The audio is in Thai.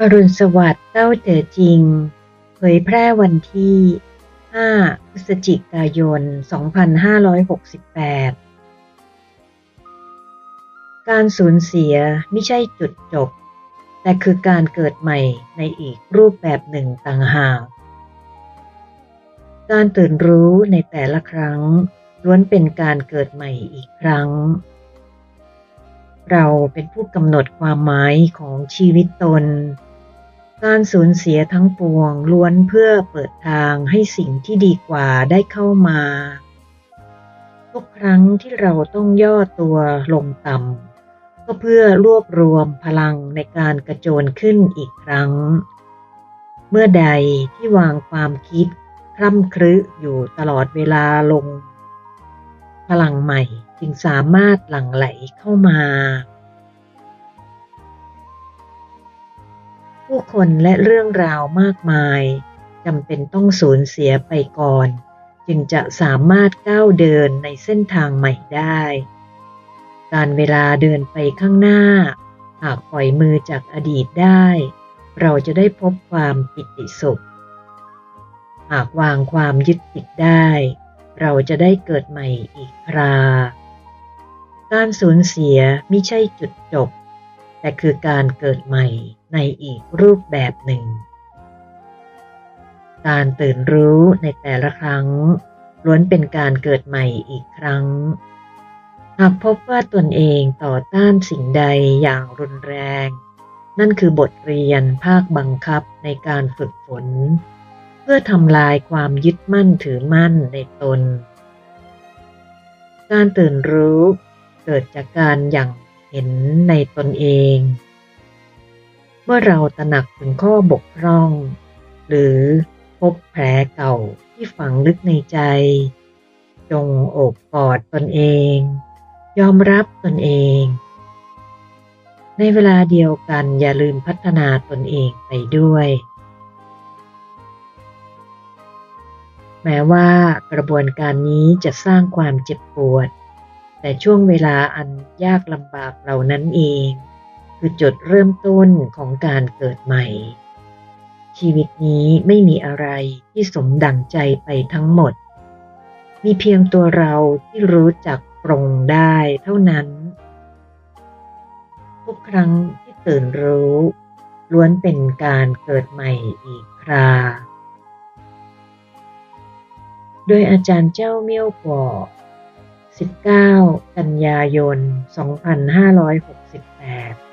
อรุณสวัสดิ์เต้าเต๋อจริง เผยแพร่วันที่ 5 พฤศจิกายน 2568 การสูญเสียไม่ใช่จุดจบ แต่คือการเกิดใหม่ในอีกรูปแบบหนึ่งต่างหาก การตื่นรู้ในแต่ละครั้งล้วนเป็นการเกิดใหม่อีกครั้ง เราเป็นผู้กำหนดความหมายของชีวิตตน การสูญเสียทั้งปวงล้วนเพื่อเปิดทางให้สิ่งที่ดีกว่าได้เข้ามา ทุกครั้งที่เราต้องย่อตัวลงต่ำก็เพื่อรวบรวมพลังในการกระโจนขึ้นอีกครั้ง เมื่อใดที่วางความคิดคร่ำครึอยู่ตลอดเวลาลง พลังใหม่ จึงสามารถหลั่งไหลเข้ามา ผู้คนและเรื่องราวมากมายจำเป็นต้องสูญเสียไปก่อน จึงจะสามารถก้าวเดินในเส้นทางใหม่ได้ การเวลาเดินไปข้างหน้า หากปล่อยมือจากอดีตได้ เราจะได้พบความปิติสุข หากวางความยึดติดได้ เราจะได้เกิดใหม่อีกครา การสูญเสียม่ใช่จุดจบ แต่คือการเกิดใหม่ในอีกรูปแบบหนึ่ง การตื่นรู้ในแต่ละครั้ง ล้วนเป็นการเกิดใหม่อีกครั้ง หากพบว่าตนเองต่อต้านสิ่งใดอย่างรุนแรง นั่นคือบทเรียนภาคบังคับในการฝึกฝน เพื่อทำลายความยึดมั่นถือมั่นในตน การตื่นรู้ เกิดจากการอย่างเห็นในตนเอง เมื่อเราตระหนักถึงข้อบกพร่อง หรือพบแผลเก่าที่ฝังลึกในใจ จงโอบกอดตนเอง ยอมรับตนเอง ในเวลาเดียวกันอย่าลืมพัฒนาตนเองไปด้วย แม้ว่ากระบวนการนี้จะสร้างความเจ็บปวด แต่ช่วงเวลาอันยากลำบากเหล่านั้นเอง คือจุดเริ่มต้นของการเกิดใหม่ ชีวิตนี้ไม่มีอะไรที่สมดังใจไปทั้งหมด มีเพียงตัวเราที่รู้จักปรงได้เท่านั้น ทุกครั้งที่ตื่นรู้ล้วนเป็นการเกิดใหม่อีกครา โดยอาจารย์เจ้าเมี่ยวก่อ 19 กันยายน 2568